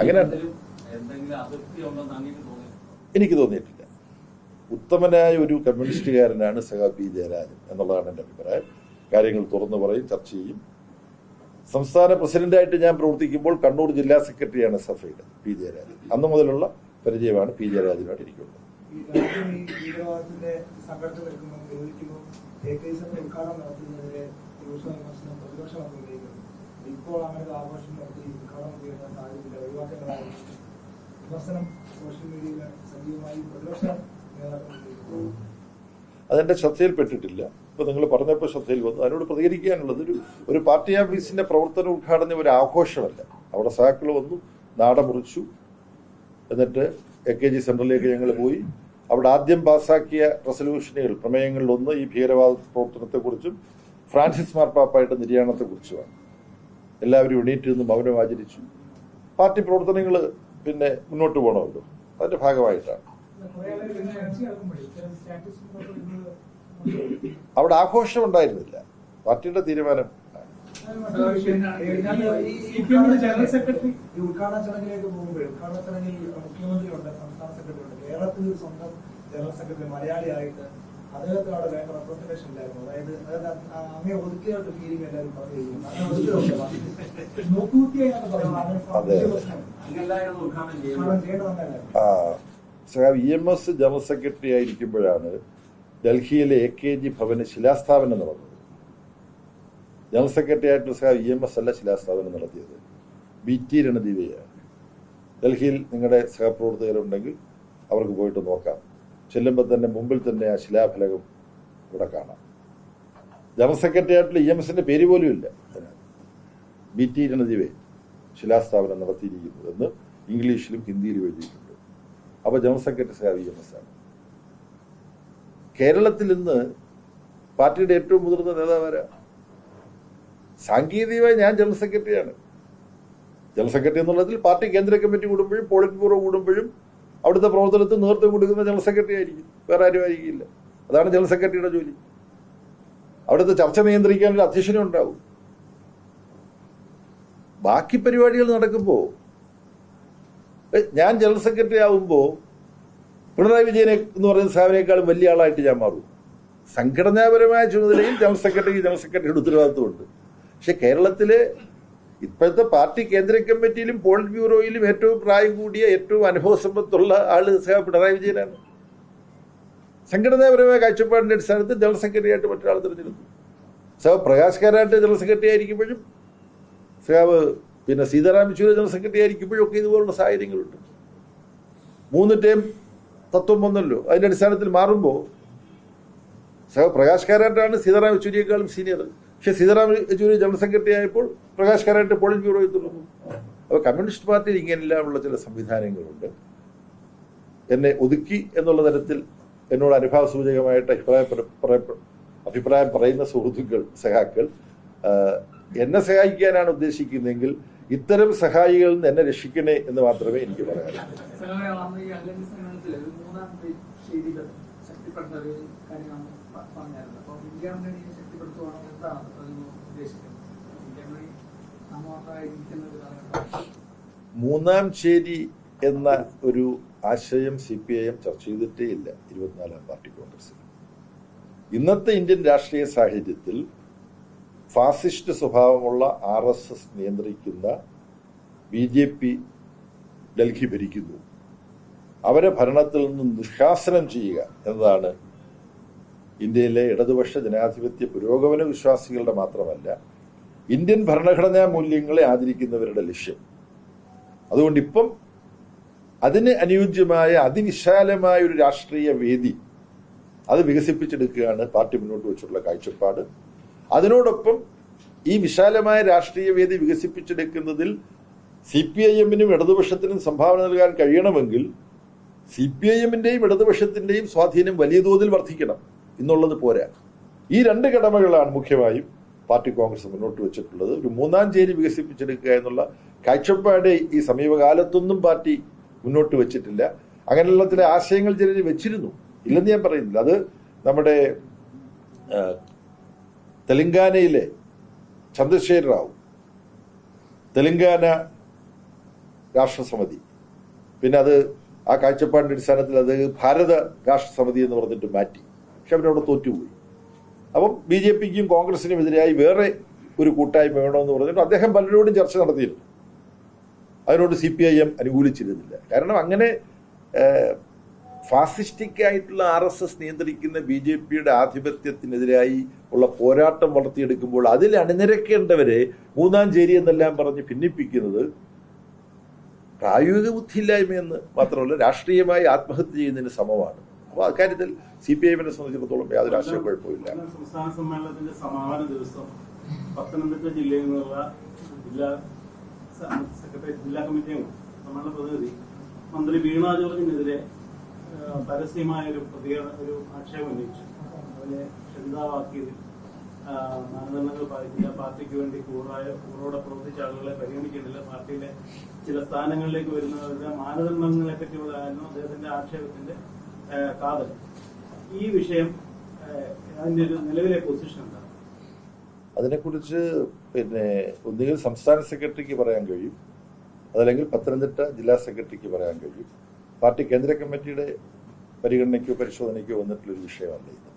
അങ്ങനെ എന്തെങ്കിലും അതിർത്തി ഉണ്ടെന്ന് അങ്ങേക്ക് തോന്നി എനിക്ക് തോന്നിയിട്ടില്ല. ഉത്തമനായ ഒരു കമ്മ്യൂണിസ്റ്റുകാരനാണ് സഹ പി ജയരാജൻ എന്നുള്ളതാണ് എന്റെ അഭിപ്രായം. കാര്യങ്ങൾ തുറന്നു പറയും ചർച്ച ചെയ്യും. സംസ്ഥാന പ്രസിഡന്റായിട്ട് ഞാൻ പ്രവർത്തിക്കുമ്പോൾ കണ്ണൂർ ജില്ലാ സെക്രട്ടറിയാണ് സഫയുടെ പി ജയരാജൻ. അന്ന് മുതലുള്ള പരിചയമാണ് പി ജയരാജനുമായിട്ട് എനിക്കുള്ളത് സംഘടന ഇപ്പോൾ അങ്ങനെ ആഘോഷം നടത്തി ഉദ്ഘാടനം ചെയ്യുന്ന സാഹചര്യത്തിൽ ഒഴിവാക്കേണ്ടതായ വിമർശനം സോഷ്യൽ മീഡിയയിൽ സജീവമായി പ്രതിപക്ഷ അതെന്റെ ശ്രദ്ധയിൽപ്പെട്ടിട്ടില്ല. ഇപ്പൊ നിങ്ങൾ പറഞ്ഞപ്പോൾ ശ്രദ്ധയിൽ വന്നു. അതിനോട് പ്രതികരിക്കാനുള്ളത് ഒരു ഒരു പാർട്ടി ഓഫീസിന്റെ പ്രവർത്തന ഉദ്ഘാടനം ഒരു ആഘോഷമല്ല. അവിടെ സഹാക്കൾ വന്നു നാട മുറിച്ചു. എന്നിട്ട് എ കെ ജി സെന്ററിലേക്ക് ഞങ്ങൾ പോയി. അവിടെ ആദ്യം പാസാക്കിയ റെസൊല്യൂഷനുകൾ പ്രമേയങ്ങളിലൊന്ന് ഈ ഭീകരവാദ പ്രവർത്തനത്തെക്കുറിച്ചും ഫ്രാൻസിസ് മാർപ്പാപ്പായിട്ട് നിര്യാണത്തെക്കുറിച്ചുമാണ്. എല്ലാവരും എണീറ്റ് നിന്ന് മൗനം ആചരിച്ചു. പാർട്ടി പ്രവർത്തനങ്ങൾ പിന്നെ മുന്നോട്ട് പോകണമല്ലോ അതിന്റെ ഭാഗമായിട്ടാണ്. അവിടെ ആഘോഷം ഉണ്ടായിരുന്നില്ല. പാർട്ടിയുടെ തീരുമാനം. ജനറൽ സെക്രട്ടറി ഉദ്ഘാടന ചടങ്ങിലേക്ക് സംസ്ഥാന സെക്രട്ടറി ജനറൽ സെക്രട്ടറി അദ്ദേഹത്തിന് അവിടെ വേണ്ട റെപ്രസെന്റേഷൻ ഉണ്ടായിരുന്നു. അതായത് അങ്ങനെ ഒതുക്കിയായിട്ട് ഫീലിംഗ് എല്ലാവരും പറഞ്ഞു നോക്കൂത്തിയായി സഖാവ് E M S general secretary ആയിരിക്കുമ്പോഴാണ് ഡൽഹിയിലെ എ കെ ജി ഭവന് ശിലാസ്ഥാപനം നടന്നത്. ജനറൽ സെക്രട്ടറി ആയിട്ട് സഹാബ് ഇ എം എസ് അല്ല ശിലാസ്ഥാപനം നടത്തിയത്. ബി ടി രണദീവയാണ് ഡൽഹിയിൽ നിങ്ങളുടെ സഹപ്രവർത്തകരുണ്ടെങ്കിൽ അവർക്ക് പോയിട്ട് നോക്കാം. ചെല്ലുമ്പോൾ തന്നെ മുമ്പിൽ തന്നെ ആ ശിലാഫലകം ഇവിടെ കാണാം. ജനറൽ സെക്രട്ടറി ആയിട്ടുള്ള ഇ എം എസിന്റെ പേര് പോലും ഇല്ല. ബി ടി രണദീവെ ശിലാസ്ഥാപനം നടത്തിയിരിക്കുന്നത് എന്ന് ഇംഗ്ലീഷിലും ഹിന്ദിയിലും എഴുതിയിട്ടുണ്ട്. അപ്പൊ general secretary sir E M S ആണ്. കേരളത്തിൽ ഇന്ന് പാർട്ടിയുടെ ഏറ്റവും മുതിർന്ന നേതാവാരാ സാങ്കേതികമായി ഞാൻ ജനറൽ സെക്രട്ടറിയാണ്. ജനറൽ സെക്രട്ടറി എന്നുള്ളതിൽ പാർട്ടി കേന്ദ്ര കമ്മിറ്റി കൂടുമ്പോഴും പോളിറ്റ് ബ്യൂറോ കൂടുമ്പോഴും അവിടുത്തെ പ്രവർത്തനത്തിൽ നേതൃത്വം കൊടുക്കുന്ന ജനറൽ സെക്രട്ടറി ആയിരിക്കും. വേറെ ആരും ആയിരിക്കില്ല. അതാണ് ജനറൽ സെക്രട്ടറിയുടെ ജോലി. അവിടുത്തെ ചർച്ച നിയന്ത്രിക്കാൻ ഒരു അധ്യക്ഷനും ഉണ്ടാവും. ബാക്കി പരിപാടികൾ നടക്കുമ്പോൾ ഞാൻ ജനറൽ സെക്രട്ടറി ആവുമ്പോൾ പിണറായി വിജയനെ എന്ന് പറയുന്ന സാഹചര്യക്കാളും വലിയ ആളായിട്ട് ഞാൻ മാറും. സംഘടനാപരമായ ചുമതലയിൽ ജനറൽ സെക്രട്ടറി ജനറൽ സെക്രട്ടറിയുടെ ഉത്തരവാദിത്വമുണ്ട്. പക്ഷെ കേരളത്തിലെ ഇപ്പോഴത്തെ പാർട്ടി കേന്ദ്ര കമ്മിറ്റിയിലും പോളിറ്റ് ബ്യൂറോയിലും ഏറ്റവും പ്രായം കൂടിയ ഏറ്റവും അനുഭവസമ്പത്തുള്ള ആൾ പിണറായി വിജയനാണ്. സംഘടനാപരമായ കാഴ്ചപ്പാടിന്റെ അടിസ്ഥാനത്തിൽ ജനറൽ സെക്രട്ടറി ആയിട്ട് മറ്റൊരാൾ തിരഞ്ഞെടുത്തു. സഹ പ്രകാശ് കാരാട്ട് ജനറൽ സെക്രട്ടറി ആയിരിക്കുമ്പോഴും സഹാവ് പിന്നെ സീതാറാം യെച്ചൂരി ജനറൽ സെക്രട്ടറി ആയിരിക്കുമ്പോഴും ഒക്കെ ഇതുപോലുള്ള സാഹചര്യങ്ങളുണ്ട്. മൂന്ന് ടേം തത്വം വന്നല്ലോ. അതിന്റെ അടിസ്ഥാനത്തിൽ മാറുമ്പോൾ സഹ പ്രകാശ് കാരാട്ടാണ് സീതാറാം യെച്ചൂരിയേക്കാളും സീനിയർ. പക്ഷെ സീതാറാം യെച്ചൂരി ജനറൽ സെക്രട്ടറി ആയപ്പോൾ പ്രകാശ് കാരായിട്ട് പോളിറ്റ് ബ്യൂറോയിൽ തുടങ്ങും അപ്പോൾ കമ്മ്യൂണിസ്റ്റ് പാർട്ടിയിൽ ഇങ്ങനെയുള്ള ചില സംവിധാനങ്ങളുണ്ട്. എന്നെ ഒതുക്കി എന്നുള്ള തരത്തിൽ എന്നോട് അനുഭാവ സൂചകമായിട്ട് അഭിപ്രായം അഭിപ്രായം പറയുന്ന സുഹൃത്തുക്കൾ സഹാക്കൾ എന്നെ സഹായിക്കാനാണ് ഉദ്ദേശിക്കുന്നതെങ്കിൽ ഇത്തരം സഹായികളിൽ നിന്ന് എന്നെ രക്ഷിക്കണേ എന്ന് മാത്രമേ എനിക്ക് പറയാനുള്ളൂ. ഉദ്ദേശിക്കുന്നത്? മൂന്നാം ചേരി എന്ന ഒരു ആശയം സി പി ഐ എം ചർച്ച ചെയ്തിട്ടേ ഇല്ല ഇരുപത്തിനാലാം പാർട്ടി കോൺഗ്രസിൽ ഇന്നത്തെ ഇന്ത്യൻ രാഷ്ട്രീയ സാഹചര്യത്തിൽ ഫാസിസ്റ്റ് സ്വഭാവമുള്ള ആർ എസ് എസ് നിയന്ത്രിക്കുന്ന ബി ജെ പി ഡൽഹി ഭരിക്കുന്നു. അവരെ ഭരണത്തിൽ നിന്ന് നിഷ്കാസനം ചെയ്യുക എന്നതാണ് ഇന്ത്യയിലെ ഇടതുപക്ഷ ജനാധിപത്യ പുരോഗമന വിശ്വാസികളുടെ മാത്രമല്ല ഇന്ത്യൻ ഭരണഘടനാ മൂല്യങ്ങളെ ആദരിക്കുന്നവരുടെ ലക്ഷ്യം. അതുകൊണ്ട് ഇപ്പം അതിന് അനുയോജ്യമായ അതിവിശാലമായ ഒരു രാഷ്ട്രീയ വേദി അത് വികസിപ്പിച്ചെടുക്കുകയാണ് പാർട്ടി മുന്നോട്ട് വെച്ചിട്ടുള്ള കാഴ്ചപ്പാട്. അതിനോടൊപ്പം ഈ വിശാലമായ രാഷ്ട്രീയ വേദി വികസിപ്പിച്ചെടുക്കുന്നതിൽ സി പി ഐ എമ്മിനും ഇടതുപക്ഷത്തിനും സംഭാവന നൽകാൻ കഴിയണമെങ്കിൽ സി പി ഐ എമ്മിന്റെയും ഇടതുപക്ഷത്തിന്റെയും സ്വാധീനം വലിയ തോതിൽ വർദ്ധിക്കണം എന്നുള്ളത് പോരാ. ഈ രണ്ട് കടമകളാണ് മുഖ്യമായും പാർട്ടി കോൺഗ്രസ് മുന്നോട്ട് വെച്ചിട്ടുള്ളത്. ഒരു മൂന്നാം ചേരി വികസിപ്പിച്ചെടുക്കുക എന്നുള്ള കാഴ്ചപ്പാട് ഈ സമീപകാലത്തൊന്നും പാർട്ടി മുന്നോട്ട് വെച്ചിട്ടില്ല. അങ്ങനെയുള്ള ചില ആശയങ്ങൾ ചിലർ വെച്ചിരുന്നു. ഇല്ലെന്ന് ഞാൻ പറയുന്നില്ല. അത് നമ്മുടെ തെലങ്കാനയിലെ ചന്ദ്രശേഖർ റാവു തെലങ്കാന രാഷ്ട്രസമിതി. പിന്നെ അത് ആ കാഴ്ചപ്പാടിന്റെ അടിസ്ഥാനത്തിൽ അത് ഭാരത രാഷ്ട്രസമിതി എന്ന് പറഞ്ഞിട്ട് മാറ്റി. പക്ഷെ അവരവിടെ തോറ്റുപോയി. അപ്പം ബി ജെ പിക്കും കോൺഗ്രസിനും എതിരായി വേറെ ഒരു കൂട്ടായ്മ വേണമെന്ന് പറഞ്ഞിട്ട് അദ്ദേഹം പലരോടും ചർച്ച നടത്തിയിരുന്നു അതിനോട് സി പി ഐ എം അനുകൂലിച്ചിരുന്നില്ല. കാരണം അങ്ങനെ ഫാസിസ്റ്റിക് ആയിട്ടുള്ള ആർ എസ് എസ് നിയന്ത്രിക്കുന്ന ബി ജെ പിയുടെ ആധിപത്യത്തിനെതിരായി ഉള്ള പോരാട്ടം വളർത്തിയെടുക്കുമ്പോൾ അതിൽ അണിനിരക്കേണ്ടവരെ മൂന്നാം ചേരി എന്നെല്ലാം പറഞ്ഞ് ഭിന്നിപ്പിക്കുന്നത് പ്രായോഗിക ബുദ്ധിയില്ലായ്മയെന്ന് മാത്രമല്ല രാഷ്ട്രീയമായി ആത്മഹത്യ ചെയ്യുന്നതിന് സമമാണ്. അപ്പോൾ അക്കാര്യത്തിൽ സി പി ഐമിനെ എമ്മിനെ സംബന്ധിച്ചിടത്തോളം യാതൊരു ആശയക്കുഴപ്പമില്ല സംസ്ഥാന സമ്മേളനത്തിന്റെ സമാപന ദിവസം പത്തനംതിട്ട ജില്ലയിൽ നിന്നുള്ള ജില്ലാ സെക്രട്ടറി ജില്ലാ കമ്മിറ്റി സമ്മേളന പ്രതിനിധി മന്ത്രി വീണ ജോർജിനെതിരെ പരസ്യമായ ഒരു പ്രതികരണ ഒരു ആക്ഷേപം ഉന്നയിച്ചു. അതിനെ ചിന്താവാക്കിയതിൽ ആ, മാനദണ്ഡങ്ങൾ പാലിക്കില്ല. പാർട്ടിക്ക് വേണ്ടി കൂറായ കൂറോടെ പ്രവർത്തിച്ച ആളുകളെ പരിഗണിക്കുന്നില്ല പാർട്ടിയിലെ ചില സ്ഥാനങ്ങളിലേക്ക് വരുന്നവരുടെ മാനദണ്ഡങ്ങളെ പറ്റിയുള്ളതായിരുന്നു അദ്ദേഹത്തിന്റെ ആക്ഷേപത്തിന്റെ കാതൽ. ഈ വിഷയം അതിന്റെ ഒരു നിലവിലെ പൊസിഷൻ എന്താണ്? അതിനെക്കുറിച്ച് പിന്നെ ഒന്നുകിൽ സംസ്ഥാന സെക്രട്ടറിക്ക് പറയാൻ കഴിയും അതല്ലെങ്കിൽ പത്തനംതിട്ട ജില്ലാ സെക്രട്ടറിക്ക് പറയാൻ കഴിയും. പാർട്ടി കേന്ദ്ര കമ്മിറ്റിയുടെ പരിഗണനയ്ക്കോ പരിശോധനയ്ക്കോ വന്നിട്ടുള്ളൊരു വിഷയമല്ല ഇത്.